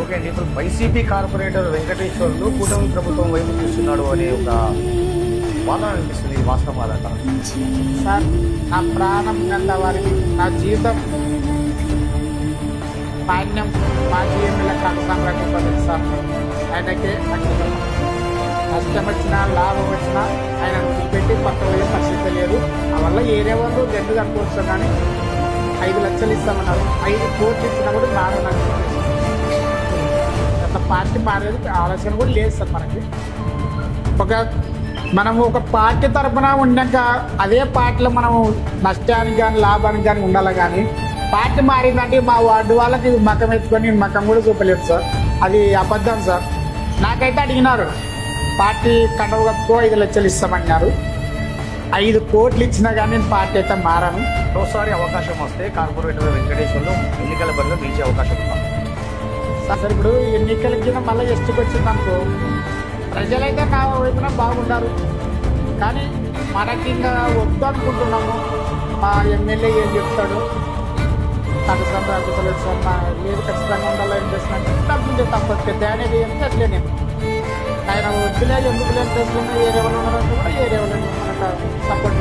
Okay అండి ఇప్పుడు YCP corporator Venkateswarlu కూటమి ప్రభుత్వం వైపు చూస్తున్నాడు అనే ఒక వాదన అనిపిస్తుంది ఇది వాస్తవం సార్ నా ప్రాణం గంట వారికి నా జీవితం పాణ్యం మాజీ ఎమ్మెల్యే కనసామరెడ్డి పదవి సార్. ఆయనకే నష్టం వచ్చినా లాభం వచ్చినా ఆయన పెట్టి పక్కన పోయే పరిస్థితి లేదు. ఆ వల్ల ఏరే వాళ్ళు రెండు కనుకోవచ్చు కానీ ఐదు లక్షలు ఇస్తామన్నారు. ఐదు కోట్లు ఇచ్చినా కూడా నాకు పార్టీ మారేది ఆలోచన కూడా లేదు సార్ మనకి. ఒక మనం ఒక పార్టీ తరపున ఉన్నాక అదే పార్టీలో మనం నష్టానికి కానీ లాభానికి కానీ ఉండాలి కానీ పార్టీ మారిందంటే మా వార్డు వాళ్ళకి మకం ఎత్తుకొని మకం కూడా చూపలేదు సార్. అది అబద్ధం సార్. నాకైతే అడిగినారు పార్టీ కండవ కప్పుకో ఐదు లక్షలు ఇస్తామన్నారు. ఐదు కోట్లు ఇచ్చినా కానీ నేను పార్టీ అయితే మారాను. మరోసారి అవకాశం వస్తే కార్పొరేటర్ వెంకటేశ్వర్లు ఎన్నికల బరిలో గెలిచే అవకాశం ఉంది అసలు ఇప్పుడు ఎన్నికలకి మళ్ళీ ఎస్టీకి వచ్చింది అనుకో ప్రజలైతే నా వైపున బాగుండారు. కానీ మనకి ఇంకా వద్దు అనుకుంటున్నాము. మా ఎమ్మెల్యే ఏం చెప్తాడు? తగ్గుతాం తగ్గుతలేదు సార్ మా లేదు ఖచ్చితంగా ఉండాలి ఏం చేస్తున్నాను డబ్బులు తప్పదు పెద్ద అనేది ఏం చేస్తలే నేను. ఆయన వద్దులే ఎందుకు లేని తెలుసుకున్నా ఏ లెవెల్ ఉన్నారంటే కూడా ఏ లెవెల్ సపోర్ట్